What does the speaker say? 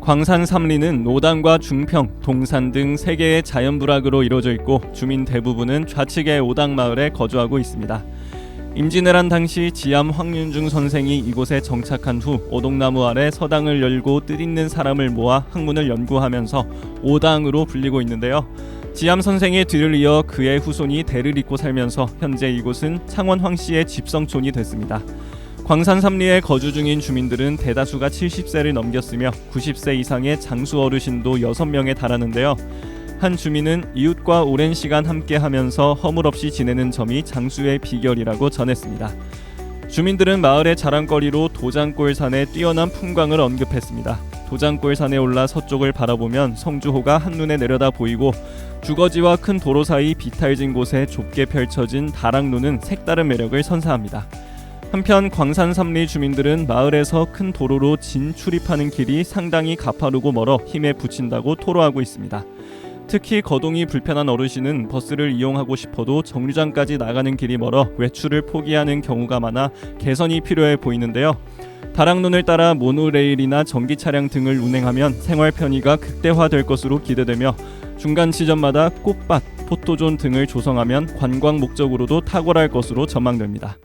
광산 삼리는 노당과 중평, 동산 등 세 개의 자연 부락으로 이루어져 있고 주민 대부분은 좌측의 오당 마을에 거주하고 있습니다. 임진왜란 당시 지암 황윤중 선생이 이곳에 정착한 후 오동나무 아래 서당을 열고 뜻 있는 사람을 모아 학문을 연구하면서 오당으로 불리고 있는데요. 지암 선생의 뒤를 이어 그의 후손이 대를 잇고 살면서 현재 이곳은 창원 황씨의 집성촌이 됐습니다. 광산 삼리에 거주 중인 주민들은 대다수가 70세를 넘겼으며 90세 이상의 장수 어르신도 6명에 달하는데요. 한 주민은 이웃과 오랜 시간 함께 하면서 허물없이 지내는 점이 장수의 비결이라고 전했습니다. 주민들은 마을의 자랑거리로 도장골산의 뛰어난 풍광을 언급했습니다. 도장골산에 올라 서쪽을 바라보면 성주호가 한눈에 내려다 보이고 주거지와 큰 도로 사이 비탈진 곳에 좁게 펼쳐진 다락로는 색다른 매력을 선사합니다. 한편 광산 삼리 주민들은 마을에서 큰 도로로 진출입하는 길이 상당히 가파르고 멀어 힘에 부친다고 토로하고 있습니다. 특히 거동이 불편한 어르신은 버스를 이용하고 싶어도 정류장까지 나가는 길이 멀어 외출을 포기하는 경우가 많아 개선이 필요해 보이는데요. 다락론을 따라 모노레일이나 전기 차량 등을 운행하면 생활 편의가 극대화될 것으로 기대되며 중간 지점마다 꽃밭, 포토존 등을 조성하면 관광 목적으로도 탁월할 것으로 전망됩니다.